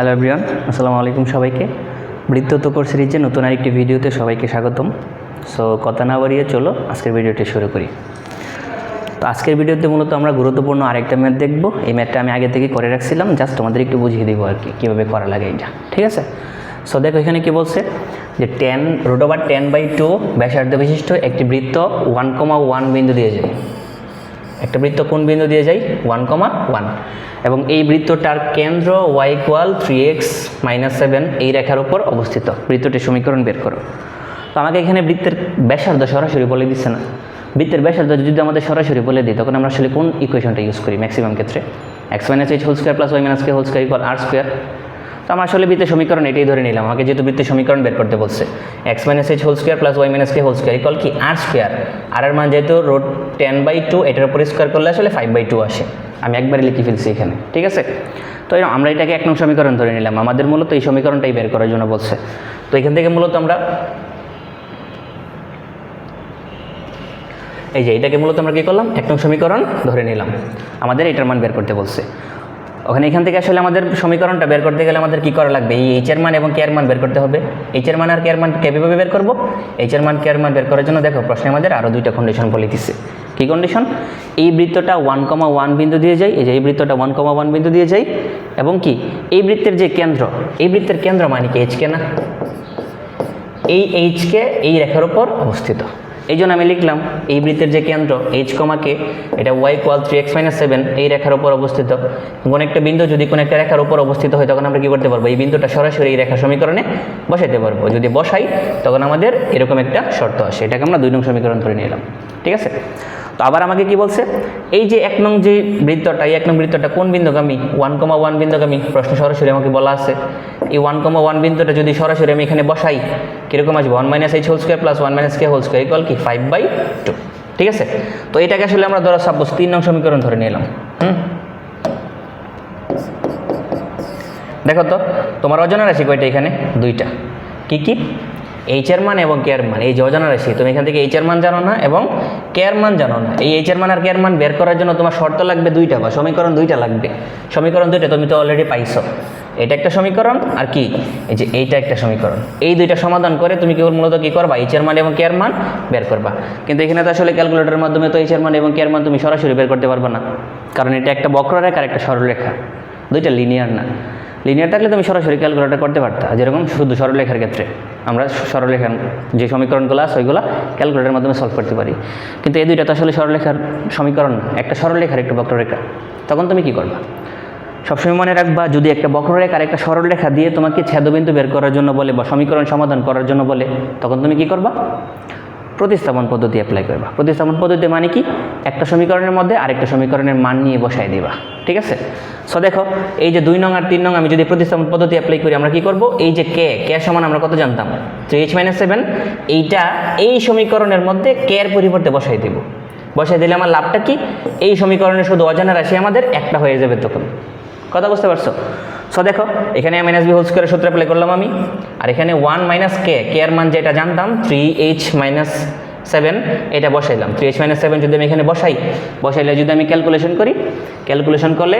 Hello everyone আসসালামু আলাইকুম সবাইকে। বৃত্ততকর সিরিজে নতুন আরেকটি ভিডিওতে সবাইকে স্বাগতম। সো কথা না বাড়িয়ে চলো আজকের ভিডিওটি শুরু করি। তো আজকের ভিডিওতে মূলত আমরা গুরুত্বপূর্ণ আরেকটা ম্যাথ দেখব। এই ম্যাথটা আমি আগে থেকে করে রাখছিলাম। জাস্ট তোমাদের একটু বুঝিয়ে দেবো আর কি, কীভাবে করা লাগে এটা। ঠিক আছে? সো দেখো এখানে কি বলছে? যে ten root over ten by two ব্যাসার্ধ বিশিষ্ট একটি বৃত্ত ওয়ান কমা ওয়ান বিন্দু দিয়ে যায়। একটা বৃত্ত কোন বিন্দু দিয়ে যাই? ওয়ান কমা ওয়ান এবং এই বৃত্তটার কেন্দ্র Y equal three X minus seven এই রেখার উপর অবস্থিত। বৃত্তটির সমীকরণ বের করো। তো আমাকে এখানে বৃত্তের ব্যাসার্ধ সরাসরি বলে দিচ্ছে না। বৃত্তের ব্যাসার্ধ যদি আমাদের সরাসরি বলে দিই তখন আমরা আসলে কোন ইকুয়েশনটা ইউজ করি ম্যাক্সিমাম ক্ষেত্রে? X minus H whole square plus Y minus K whole square equal R square তো আমরা আসলে বৃত্তের সমীকরণ এটাই ধরে নিলাম। আমাকে যেহেতু বৃত্তের সমীকরণ বের করতে বলছে। X minus H whole square plus Y minus K whole square equal কি? আর স্কোয়ার আর এর মান যেহেতু রোড টেন বাই টু এটার উপর স্কোয়ার করলে আসলে ফাইভ বাই টু আসে। আমি একবারে লিখে ফেলছি এখানে, ঠিক আছে? তো আমরা এটাকে এক নং সমীকরণ ধরে নিলাম। আমাদের মূলত এই সমীকরণটাই বের করার জন্য বলছে। তো এখান থেকে মূলত আমরা এই যে এটাকে মূলত আমরা কী করলাম? এক নং সমীকরণ ধরে নিলাম। আমাদের এটার মান বের করতে বলছে। ওখানে এখান থেকে আসলে আমাদের সমীকরণটা বের করতে গেলে আমাদের কী করা লাগবে? এই এইচের মান এবং কেয়ার মান বের করতে হবে। এইচের মান আর কেয়ার মান কীভাবে বের করব? এইচের মান কেয়ার মান বের করার জন্য দেখো, প্রশ্নে আমাদের আরও দুইটা কন্ডিশন বলে দিচ্ছে কী কন্ডিশন এই বৃত্তটা ওয়ান কমা ওয়ান বিন্দু দিয়ে যায়, এই যে এই বৃত্তটা ওয়ান কমা ওয়ান বিন্দু দিয়ে যায়, এবং কি? এই বৃত্তের যে কেন্দ্র, এই বৃত্তের কেন্দ্র মানে কি? এইচকে না? এই এইচকে এই রেখার উপর অবস্থিত। এই জন্য আমি লিখলাম, এই বৃত্তের যে কেন্দ্র এইচ কমাকে এটা Y equal three X minus seven এই রেখার উপর অবস্থিত। কোনো একটা বিন্দু যদি কোনো একটা রেখার উপর অবস্থিত হয়, তখন আমরা কী করতে পারব? এই বিন্দুটা সরাসরি এই রেখা সমীকরণে বসাইতে পারব। যদি বসাই, তখন আমাদের এরকম একটা শর্ত আসে। এটাকে আমরা দুই নং সমীকরণ ধরে নিলাম ঠিক আছে? তো আবার আমাকে কি বলছে? এই যে এক নং যে বৃত্তটা, এই এক নং বৃত্তটা কোন বিন্দুগামী? One comma one বিন্দুগামী? প্রশ্ন সরাসরি আমাকে বলা আছে। এই ওয়ান কমা ওয়ান বিন্দুটা যদি সরাসরি আমি এখানে বসাই, কীরকম আসবে? One minus H whole square plus one minus K whole square equal কি? ফাইভ বাই টু ঠিক আছে? তো এটাকে আসলে আমরা ধরো সাপোজ তিন নং সমীকরণ ধরে নিলাম। হুম? দেখো তো, তোমার অজানা রাশি কয়টা এখানে? দুইটা। কি কি? এইচের মান এবং কেয়ার মান এই যে অজানা রাশি। তুমি এখান থেকে এইচের মান জানো না এবং কেয়ার মান জানো না। এই এইচের মান আর কেয়ার মান বের করার জন্য তোমার শর্ত লাগবে দুইটা বা সমীকরণ দুইটা লাগবে। সমীকরণ দুইটা তুমি তো অলরেডি পাইছো। এটা একটা সমীকরণ আর কি? এই যে এইটা একটা সমীকরণ। এই দুইটা সমাধান করে তুমি কেবল মূলত কী করবা? এইচের মান এবং কেয়ার মান বের করবা। কিন্তু এখানে তো আসলে ক্যালকুলেটরের মাধ্যমে তো এইচের মান এবং কেয়ার মান তুমি সরাসরি বের করতে পারবে না। কারণ এটা একটা বক্ররেখা আর একটা সরলরেখা। দুইটা লিনিয়ার না। লিনিয়ার থাকলে তুমি সরাসরি ক্যালকুলেটর করতে পারতা। যেরকম শুধু সরলরেখার ক্ষেত্রে। আমরা সরলরেখার যে সমীকরণগুলো আছে, ওইগুলো ক্যালকুলেটরের মাধ্যমে সলভ করতে পারি। কিন্তু এই দুইটা তো আসলে সরলরেখার সমীকরণ। একটা সরলরেখার, একটা বক্ররেখা। তখন তুমি কি করবা? সবসময় মনে রাখবা, যদি একটা বক্ররেখা আর একটা সরলরেখা দিয়ে তোমাকে ছেদবিন্দু বের করার জন্য বলে বা সমীকরণ সমাধান করার জন্য বলে, তখন তুমি কি করবা? প্রতিস্থাপন পদ্ধতি অ্যাপ্লাই করবা। প্রতিস্থাপন পদ্ধতি মানে কি? একটা সমীকরণের মধ্যে আরেকটা সমীকরণের মান নিয়ে বসাই দিবা, ঠিক আছে? সো দেখো, এই যে দুই নং আর তিন নং আমি যদি প্রতিস্থাপন পদ্ধতি অ্যাপ্লাই করি, আমরা কি করব? এই যে কে কে সমান আমরা কত জানতাম? থ্রি এইচ মাইনাস সেভেন এইটা এই সমীকরণের মধ্যে কে এর পরিবর্তে বসাই দেব। বসাই দিলে আমার লাভটা কি? এই সমীকরণে শুধু অজানা রাশি আমাদের একটা হয়ে যাবে তখন। কথা বুঝতে পারছ? সো দেখো, এখানে মাইনাস বি হোল স্কোয়ারের সূত্র অ্যাপ্লাই করলাম আমি। আর এখানে ওয়ান মাইনাস কে কে এর মান যেটা জানতাম থ্রি এইচ মাইনাস সেভেন এটা বসাইলাম। থ্রি এইচ মাইনাস সেভেন যদি আমি এখানে বসাই, বসাইলে যদি আমি ক্যালকুলেশন করি ক্যালকুলেশন করলে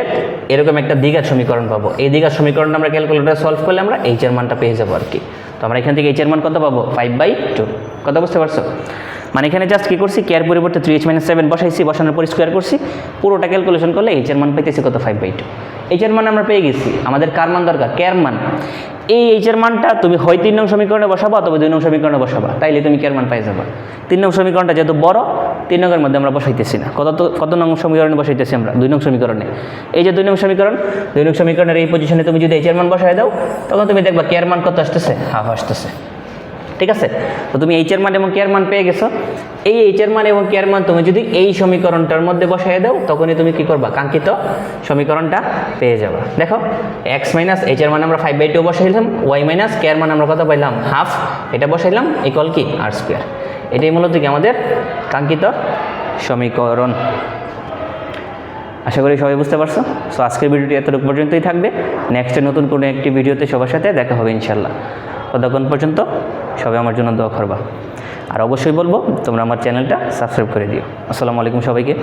এরকম একটা দ্বিঘাত সমীকরণ পাবো। এই দ্বিঘাত সমীকরণটা আমরা ক্যালকুলেটার সলভ করলে আমরা এইচ এর মানটা পেয়ে যাব আর কি। তো আমরা এখান থেকে এইচ এর মান কত পাবো? ফাইভ বাই টু কথা বুঝতে পারছ? মানে এখানে জাস্ট কী করছি? কেয়ার পরিবর্তে থ্রি এইচ মাইনাস সেভেন বসাইছি, বসানোর পর স্কোয়ার করছি। পুরোটা ক্যালকুলেশন করলে এইচের মান পেতেছি কত? ফাইভ বাই টু এইচের মান আমরা পেয়ে গেছি। আমাদের কার মান দরকার? কেয়ার মান। এই এইচের মানটা তুমি হয় তিন নং সমীকরণে বসাবা অথবা দুই নং সমীকরণে বসাবা। তাইলে তুমি কেয়ার মান পাই যাবা। তিন নং সমীকরণটা যেহেতু বড়, তিন নংয়ের মধ্যে আমরা বসাইতেছি না। কত কত নং সমীকরণে বসাইতেছি আমরা? দুই নং সমীকরণে। এই যে দুই নং সমীকরণ, দুই নং সমীকরণের এই পজিশনে তুমি যদি এইচের মান বসাই দাও, তখন তুমি দেখবা কেয়ার মান কত আসতেছে? হাফ আসতেছে। ঠিক আছে? তো তুমি এইচের মান এবং কেয়ার মান পেয়ে গেছো। এই এইচের মান এবং কেয়ার মান তুমি যদি এই সমীকরণটার মধ্যে বসাই দাও, তখনই তুমি কি করবা? কাঙ্ক্ষিত সমীকরণটা পেয়ে যাবা। দেখো এক্স মাইনাস এইচের মান আমরা ফাইভ বাই টু বসাইলাম ওয়াই মাইনাস কেয়ার মান আমরা কত পাইলাম? হাফ এটা বসাইলাম ইকল কি? আর স্কোয়ার এটাই মূলত কি আমাদের কাঙ্ক্ষিত সমীকরণ। আশা করি সবাই বুঝতে পারছ। সো আজকের ভিডিওটি এতটুকু পর্যন্তই থাকবে। নেক্সটে নতুন কোনো একটি ভিডিওতে সবার সাথে দেখা হবে ইনশাল্লাহ। ততক্ষণ পর্যন্ত সবাই আমার জন্য দোয়া করবা। আর অবশ্যই বলব, তোমরা আমার চ্যানেলটা সাবস্ক্রাইব করে দিও। আসসালামু আলাইকুম সবাইকে।